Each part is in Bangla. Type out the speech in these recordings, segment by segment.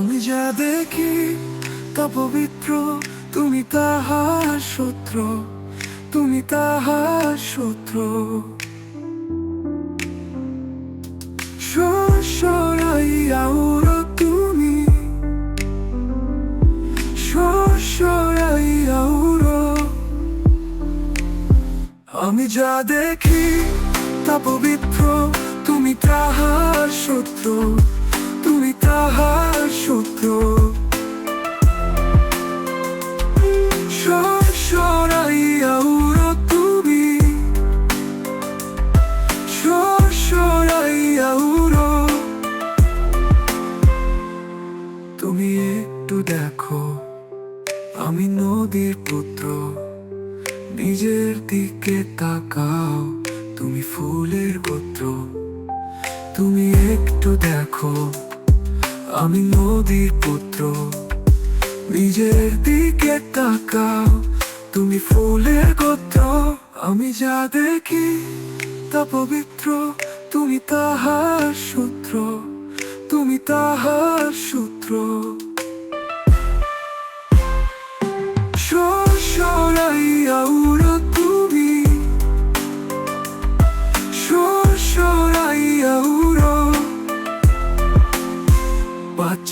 আমি যা দেখি তা পবিত্র। তুমি তাহার শত্রু তুমি তাহার শত্রু তুমি। আমি যা দেখি তা পবিত্র। তুমি তাহার শত্রু একটু দেখো। আমি নদীর পুত্র, নিজের দিকে তাকাও। তুমি ফুলের গোত্র, তুমি একটু দেখো। আমি নদীর পুত্র, নিজের দিকে তাকাও। তুমি ফুলের গোত্র, আমি যা দেখি তা পবিত্র। তুমি তাহার সূত্র, তুমি তাহার সূত্র।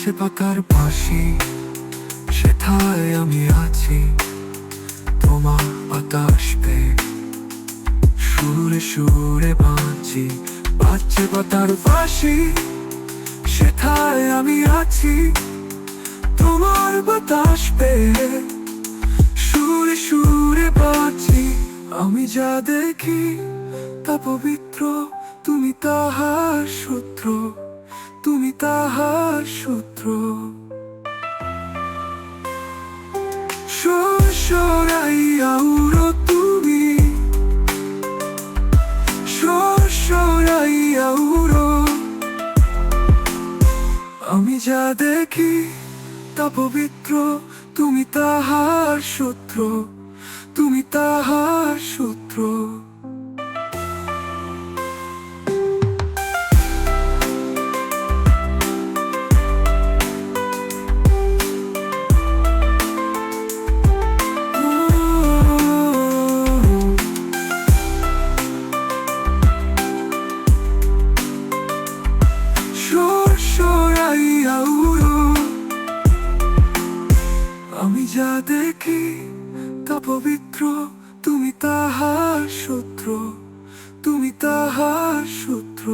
বাচ্চে পাতার পাশে, সেথায় আমি আছি। তোমার বাতাস পে সুরে সুরে বাঁচি বাচ্চে পাতার পাশে সেথায় আমি আছি, তোমার বাতাস পেয়ে সুরে সুরে বাঁচি। আমি যা দেখি তা পবিত্র, তুমি তাহার সরাইয়াউর তুমি। সরাইয়াউর আমি যা দেখি তা পবিত্র তুমি তাহার সূত্র তুমি তাহার সূত্র। দেখি তা পবিত্র তুমি তাহার সূত্র তুমি তাহার সূত্র